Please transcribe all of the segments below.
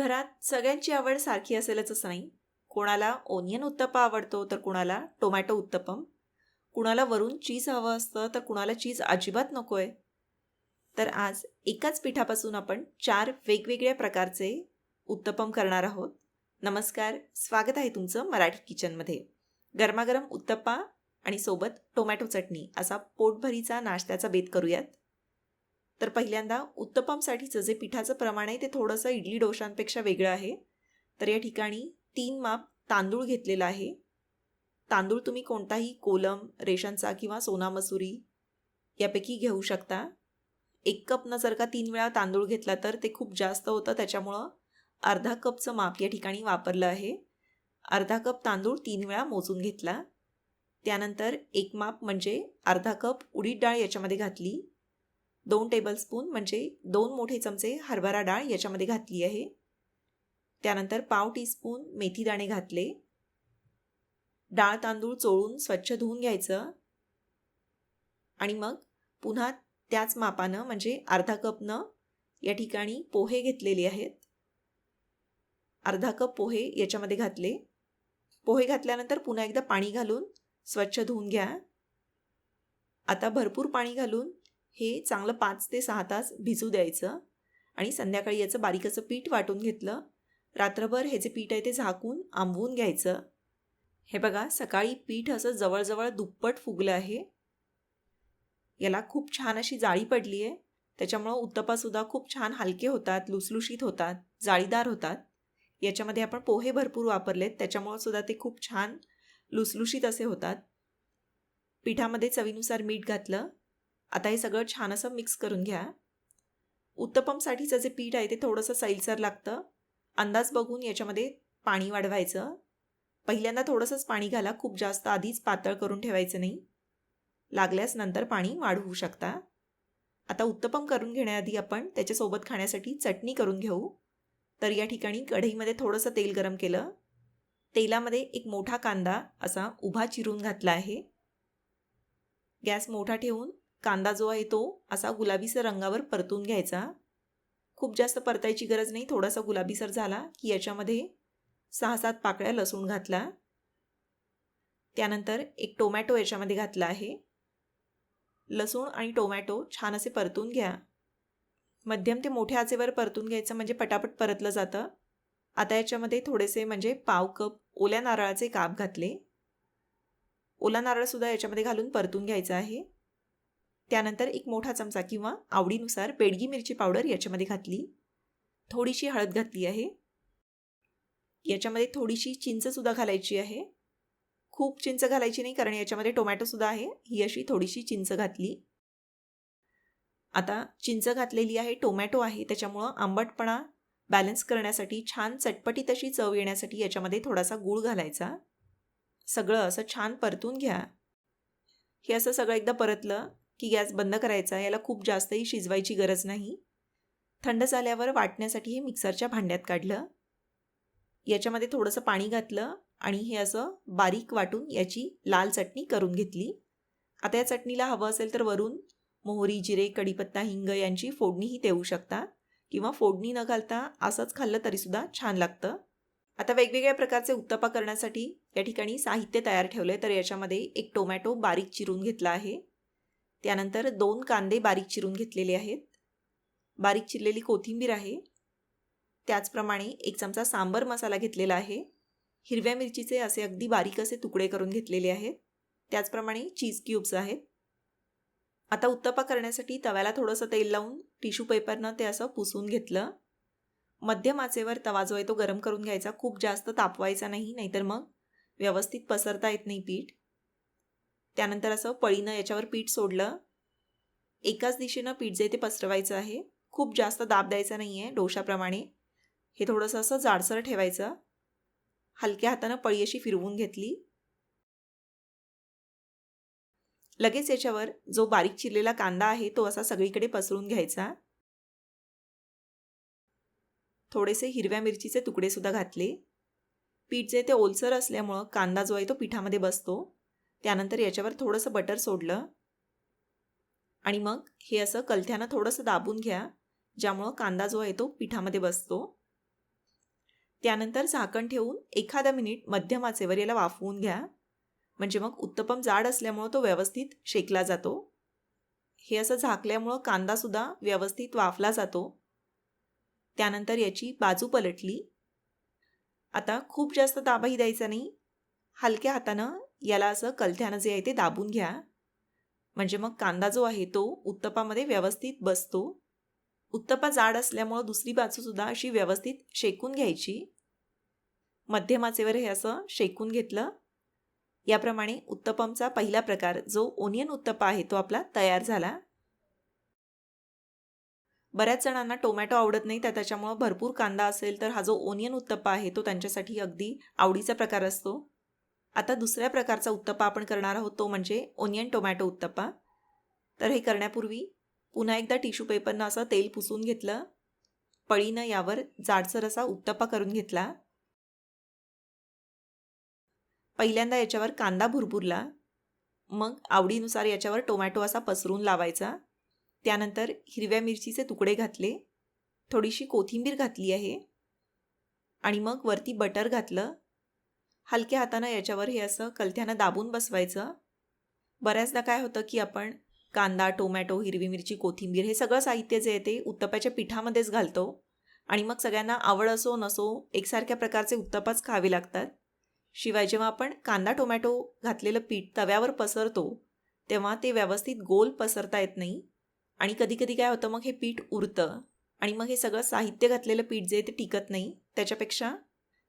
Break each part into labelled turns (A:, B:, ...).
A: घरात सगळ्यांची आवड सारखी असेलच असं नाही. कोणाला ओनियन उत्तप्पा आवडतो तर कुणाला टोमॅटो उत्तपम कुणाला वरून चीज हवं असतं तर कुणाला चीज अजिबात नको आहे तर आज एकाच पिठापासून आपण चार वेगवेगळ्या प्रकारचे उत्तपम करणार आहोत. नमस्कार स्वागत आहे तुमचं मराठी किचनमध्ये. गरमागरम उत्तप्पा आणि सोबत टोमॅटो चटणी असा पोटभरीचा नाश्त्याचा बेत करूयात. तर पहिल्यांदा उत्तपमसाठीचं जे पिठाचं प्रमाण आहे ते थोडंसं इडली डोशांपेक्षा वेगळं आहे. तर या ठिकाणी तीन माप तांदूळ घेतलेला आहे. तांदूळ तुम्ही कोणताही कोलम रेशनचा किंवा सोना मसुरी यापैकी घेऊ शकता. एक कपनं जर का तीन वेळा तांदूळ घेतला तर ते खूप जास्त होतं त्याच्यामुळं अर्धा कपचं माप या ठिकाणी वापरलं आहे. अर्धा कप तांदूळ तीन वेळा मोजून घेतला. त्यानंतर एक माप म्हणजे अर्धा कप उडीद डाळ याच्यामध्ये घातली. दोन टेबलस्पून म्हणजे दोन मोठे चमचे हरभरा डाळ याच्यामध्ये घातली आहे. त्यानंतर पाव टीस्पून मेथी दाणे घातले. डाळ तांदूळ चोळून स्वच्छ धुवून घ्यायचं. आणि मग पुन्हा त्याच मापानं म्हणजे अर्धा कपनं या ठिकाणी पोहे घेतलेले आहेत. अर्धा कप पोहे याच्यामध्ये घातले. पोहे घातल्यानंतर पुन्हा एकदा पाणी घालून स्वच्छ धुवून घ्या. आता भरपूर पाणी घालून हे चांगलं पाच ते सहा तास भिजू द्यायचं आणि संध्याकाळी याचं बारीकचं पीठ वाटून घेतलं. रात्रभर हे जे पीठ आहे ते झाकून आंबवून घ्यायचं. हे बघा सकाळी पीठ असं जवळजवळ दुप्पट फुगलं आहे. याला खूप छान अशी जाळी पडली आहे त्याच्यामुळं उत्तपासुद्धा खूप छान हलके होतात लुसलुशीत होतात जाळीदार होतात. याच्यामध्ये आपण पोहे भरपूर वापरलेत त्याच्यामुळं सुद्धा ते खूप छान लुसलुशीत असे होतात. पिठामध्ये चवीनुसार मीठ घातलं आता हे सगळं छान असं मिक्स करून घ्या. उत्तपमसाठीचं जे पीठ आहे ते थोडंसं सैलसर लागतं. अंदाज बघून याच्यामध्ये पाणी वाढवायचं. पहिल्यांदा थोडंसंच पाणी घाला खूप जास्त आधीच पातळ करून ठेवायचं नाही. लागल्यास नंतर पाणी वाढवू शकता. आता उत्तपम करून घेण्याआधी आपण त्याच्यासोबत खाण्यासाठी चटणी करून घेऊ. तर या ठिकाणी कढईमध्ये थोडंसं तेल गरम केलं. तेलामध्ये एक मोठा कांदा असा उभा चिरून घातला आहे. गॅस मोठा ठेवून कांदा जो आहे तो असा गुलाबीसर रंगावर परतून घ्यायचा. खूप जास्त परतायची गरज नाही थोडासा गुलाबीसर झाला की याच्यामध्ये सहा सात पाकळ्या लसूण घातला. त्यानंतर एक टोमॅटो याच्यामध्ये घातला आहे. लसूण आणि टोमॅटो छान असे परतून घ्या. मध्यम ते मोठ्या आचेवर परतून घ्यायचं म्हणजे पटापट परतलं जातं. आता याच्यामध्ये थोडेसे म्हणजे पाव कप ओल्या नारळाचे काप घातले. ओला नारळसुद्धा याच्यामध्ये घालून परतून घ्यायचं आहे. त्यानंतर एक मोठा चमचा किंवा आवडीनुसार बेडगी मिरची पावडर याच्यामध्ये घातली. थोडीशी हळद घातली आहे. याच्यामध्ये थोडीशी चिंचसुद्धा घालायची आहे. खूप चिंच घालायची नाही कारण याच्यामध्ये टोमॅटोसुद्धा आहे. ही अशी थोडीशी चिंच घातली. आता चिंच घातलेली आहे टोमॅटो आहे. त्याच्यामुळं आंबटपणा बॅलन्स करण्यासाठी छान चटपटीत अशी चव येण्यासाठी याच्यामध्ये थोडासा गूळ घालायचा. सगळं असं छान परतून घ्या. हे असं सगळं एकदा परतलं की गॅस बंद करायचा याला खूप जास्तही शिजवायची गरज नाही. थंड झाल्यावर वाटण्यासाठी हे मिक्सरच्या भांड्यात काढलं. याच्यामध्ये थोडंसं पाणी घातलं आणि हे असं बारीक वाटून याची लाल चटणी करून घेतली. आता या चटणीला हवं असेल तर वरून मोहरी जिरे कढीपत्ता हिंग यांची फोडणीही देऊ शकता किंवा फोडणी न घालता असंच खाल्लं तरीसुद्धा छान लागतं. आता वेगवेगळ्या प्रकारचे उत्तपा करण्यासाठी या ठिकाणी साहित्य तयार ठेवलं आहे तर याच्यामध्ये एक टोमॅटो बारीक चिरून घेतला आहे. त्यानंतर दोन कांदे बारीक चिरून घेतलेले आहेत. बारीक चिरलेली कोथिंबीर आहे. त्याचप्रमाणे एक चमचा सांबर मसाला घेतलेला आहे. हिरव्या मिरचीचे असे अगदी बारीक असे तुकडे करून घेतलेले आहेत. त्याचप्रमाणे चीज क्यूब्स आहेत. आता उत्तपा करण्यासाठी तव्याला थोडंसं तेल लावून टिश्यू पेपरनं ते असं पुसून घेतलं. मध्यम आचेवर तवा जो आहे तो गरम करून घ्यायचा. खूप जास्त तापवायचा नाही नाहीतर मग व्यवस्थित पसरता येत नाही पीठ. त्यानंतर असं पळीनं याच्यावर पीठ सोडलं. एकाच दिशेनं पीठ जे ते पसरवायचं आहे. खूप जास्त दाब द्यायचा नाही आहे डोशाप्रमाणे हे थोडंसं असं जाडसर ठेवायचं. हलक्या हातानं पळी अशी फिरवून घेतली. लगेच याच्यावर जो बारीक चिरलेला कांदा आहे तो असा सगळीकडे पसरून घ्यायचा. थोडेसे हिरव्या मिरचीचे तुकडे सुद्धा घातले. पीठ जे ते ओलसर असल्यामुळं कांदा जो आहे तो पिठामध्ये बसतो. त्यानंतर याच्यावर थोडंसं बटर सोडलं. आणि मग हे असं कलथ्यानं थोडंसं दाबून घ्या ज्यामुळं कांदा जो आहे तो पिठामध्ये बसतो. त्यानंतर झाकण ठेवून एखादा मिनिट मध्यम आचेवर याला वाफवून घ्या. म्हणजे मग उत्तपम जाड असल्यामुळं तो व्यवस्थित शेकला जातो. हे असं झाकल्यामुळं कांदासुद्धा व्यवस्थित वाफला जातो. त्यानंतर याची बाजू पलटली. आता खूप जास्त दाबाही द्यायचा नाही. हलक्या हातानं याला असं कलथ्यानं जे आहे ते दाबून घ्या. म्हणजे मग कांदा जो आहे तो उत्तपामध्ये व्यवस्थित बसतो. उत्तपा जाड असल्यामुळं दुसरी बाजूसुद्धा अशी व्यवस्थित शेकून घ्यायची. मध्यमाचेवर हे असं शेकून घेतलं. याप्रमाणे उत्तपमचा पहिला प्रकार जो ओनियन उत्तपा आहे तो आपला तयार झाला. बऱ्याच जणांना टोमॅटो आवडत नाही तर त्याच्यामुळं भरपूर कांदा असेल तर हा जो ओनियन उत्तप्पा आहे तो त्यांच्यासाठी अगदी आवडीचा प्रकार असतो. आता दुसऱ्या प्रकारचा उत्तप्पा आपण करणार आहोत तो म्हणजे ओनियन टोमॅटो उत्तप्पा. तर हे करण्यापूर्वी पुन्हा एकदा टिश्यू पेपरनं असं तेल पुसून घेतलं. पळीनं यावर जाडसर असा उत्तप्पा करून घेतला. पहिल्यांदा याच्यावर कांदा भुरभुरला. मग आवडीनुसार याच्यावर टोमॅटो असा पसरून लावायचा. त्यानंतर हिरव्या मिरचीचे तुकडे घातले. थोडीशी कोथिंबीर घातली आहे. आणि मग वरती बटर घातलं. हलक्या हातानं याच्यावर हे असं कलथ्यानं दाबून बसवायचं. बऱ्याचदा काय होतं की आपण कांदा टोमॅटो हिरवी मिरची कोथिंबीर हे सगळं साहित्य जे आहे ते उत्तप्याच्या पिठामध्येच घालतो आणि मग सगळ्यांना आवड असो नसो एकसारख्या प्रकारचे उत्तपाच खावे लागतात. शिवाय जेव्हा आपण कांदा टोमॅटो घातलेलं पीठ तव्यावर पसरतो तेव्हा ते व्यवस्थित गोल पसरता येत नाही आणि कधीकधी काय होतं मग हे पीठ उरतं आणि मग हे सगळं साहित्य घातलेलं पीठ जे ते टिकत नाही. त्याच्यापेक्षा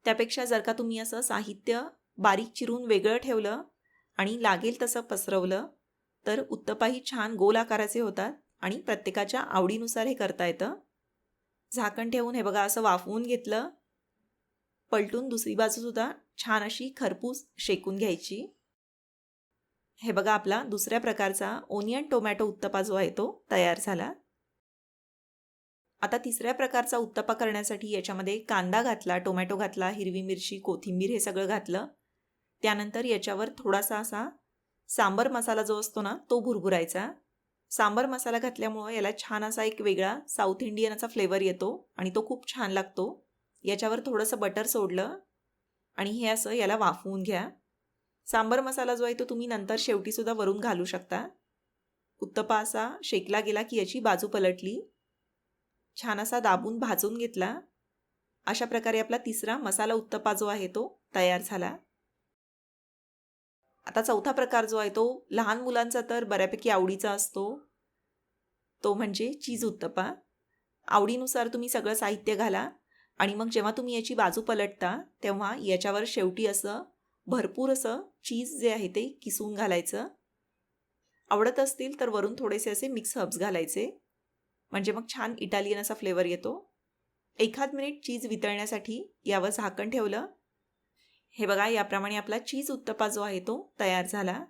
A: त्यापेक्षा जर का तुम्ही असं साहित्य बारीक चिरून वेगळं ठेवलं आणि लागेल तसं पसरवलं तर उत्तपाही छान गोल आकाराचे होतात आणि प्रत्येकाच्या आवडीनुसार हे करता येतं. झाकण ठेवून हे बघा असं वाफवून घेतलं. पलटून दुसरी बाजूसुद्धा छान अशी खरपूस शेकून घ्यायची. हे बघा आपला दुसऱ्या प्रकारचा ओनियन टोमॅटो उत्तपा जो आहे तो तयार झाला. आता तिसऱ्या प्रकारचा उत्तपा करण्यासाठी याच्यामध्ये कांदा घातला टोमॅटो घातला हिरवी मिरची कोथिंबीर हे सगळं घातलं. त्यानंतर याच्यावर थोडासा असा सांबर मसाला जो असतो ना तो भुरभुरायचा. सांबर मसाला घातल्यामुळं याला छान असा एक वेगळा साऊथ इंडियन असा फ्लेवर येतो आणि तो खूप छान लागतो. याच्यावर थोडंसं बटर सोडलं आणि हे असं याला वाफवून घ्या. सांबर मसाला जो आहे तो तुम्ही नंतर शेवटीसुद्धा वरून घालू शकता. उत्तपा असा शेकला गेला की याची बाजू पलटली. छान असा दाबून भाजून घेतला. अशा प्रकारे आपला तिसरा मसाला उत्तपा जो आहे तो तयार झाला. आता चौथा प्रकार जो आहे तो लहान मुलांचा तर बऱ्यापैकी आवडीचा असतो. तो म्हणजे चीज उत्तपा आवडीनुसार तुम्ही सगळं साहित्य घाला आणि मग जेव्हा तुम्ही याची बाजू पलटता तेव्हा याच्यावर शेवटी असं भरपूर असं चीज जे आहे ते किसून घालायचं. आवडत असतील तर वरून थोडेसे असे मिक्स हब्स घालायचे. म्हणजे मग छान इटालियन असा फ्लेवर येतो. एखाद मिनिट चीज वितळण्यासाठी यावर झाकण ठेवलं. हे बघा याप्रमाणे आपला चीज उत्तपा जो आहे तो तयार झाला.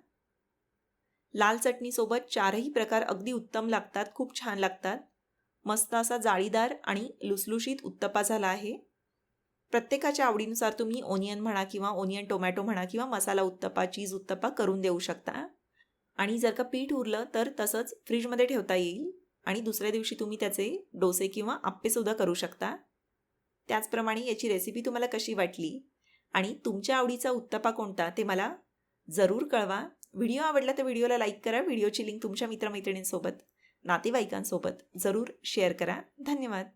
A: लाल चटणीसोबत चारही प्रकार अगदी उत्तम लागतात खूप छान लागतात. मस्त असा जाळीदार आणि लुसलुशीत उत्तपा झाला आहे. प्रत्येकाच्या आवडीनुसार तुम्ही ओनियन म्हणा किंवा ओनियन टोमॅटो म्हणा किंवा मसाला उत्तपा चीज उत्तपा करून देऊ शकता. आणि जर का पीठ उरलं तर तसंच फ्रीजमध्ये ठेवता येईल. आणि दुसऱ्या दिवशी तुम्ही त्याचे डोसे किंवा आप्पेसुद्धा करू शकता. त्याचप्रमाणे याची रेसिपी तुम्हाला कशी वाटली आणि तुमच्या आवडीचा उत्तपा कोणता ते मला जरूर कळवा. व्हिडिओ आवडला तर व्हिडिओला लाईक करा. व्हिडिओची लिंक तुमच्या मित्रमैत्रिणींसोबत नातेवाईकांसोबत जरूर शेअर करा. धन्यवाद.